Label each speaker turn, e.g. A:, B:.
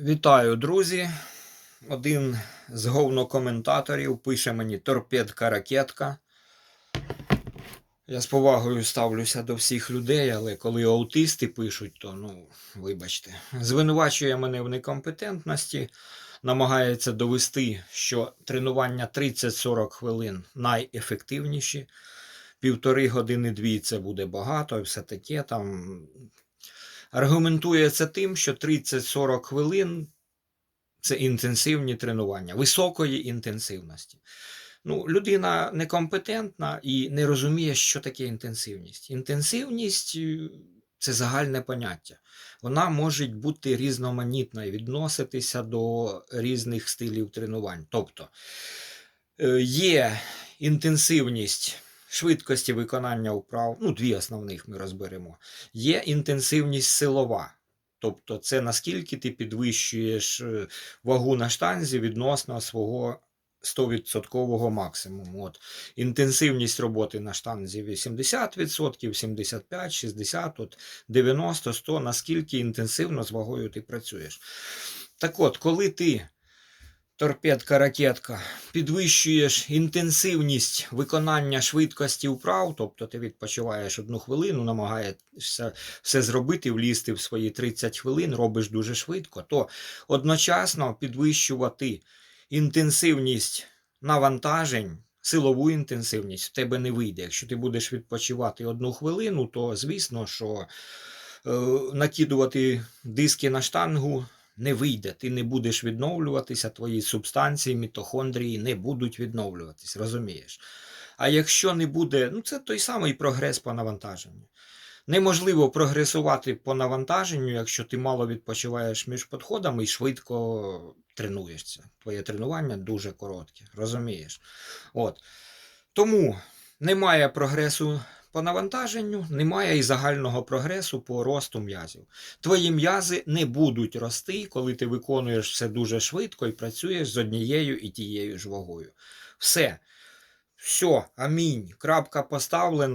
A: Вітаю, друзі. Один з говнокоментаторів пише мені торпедка ракетка. Я з повагою ставлюся до всіх людей, але коли аутисти пишуть, то ну, вибачте, звинувачує мене в некомпетентності, намагається довести, що тренування 30-40 хвилин найефективніші. Півтори години дві це буде багато, все таке там. Аргументує це тим, що 30-40 хвилин це інтенсивні тренування, високої інтенсивності. Ну, людина некомпетентна і не розуміє, що таке інтенсивність. Інтенсивність е, це загальне поняття. Вона може бути різноманітна і відноситися до різних стилів тренувань. Тобто е, є інтенсивність швидкості виконання вправ, ну, дві основних ми розберемо. Є інтенсивність силова. Тобто, це наскільки ти підвищуєш е, вагу на штанзі відносно свого 100% максимуму. От. Інтенсивність роботи на штанзі 80%, 75, 60, от 90, 100, наскільки інтенсивно з вагою ти працюєш. Так от, коли ти торпедка ракетка підвищуєш інтенсивність виконання швидкості вправ, тобто ти відпочиваєш одну хвилину, намагаєшся все зробити, влізти в свої 30 хвилин, робиш дуже швидко, то одночасно підвищувати інтенсивність навантажень. Силову інтенсивність в тебе не вийде. Якщо ти будеш відпочивати одну хвилину, то звісно, що е, накидувати диски на штангу не вийде. Ти не будеш відновлюватися, твої субстанції, мітохондрії не будуть відновлюватись, розумієш? А якщо не буде, ну це той самий прогрес по навантаженню. Неможливо прогресувати по навантаженню, якщо ти мало відпочиваєш між підходами і швидко тренуєшся. Твоє тренування дуже коротке, розумієш? От. Тому немає прогресу по навантаженню, немає і загального прогресу по росту м'язів. Твої м'язи не будуть рости, коли ти виконуєш все дуже швидко і працюєш з однією і тією ж вагою. Все. Все, амінь. Крапка поставлена.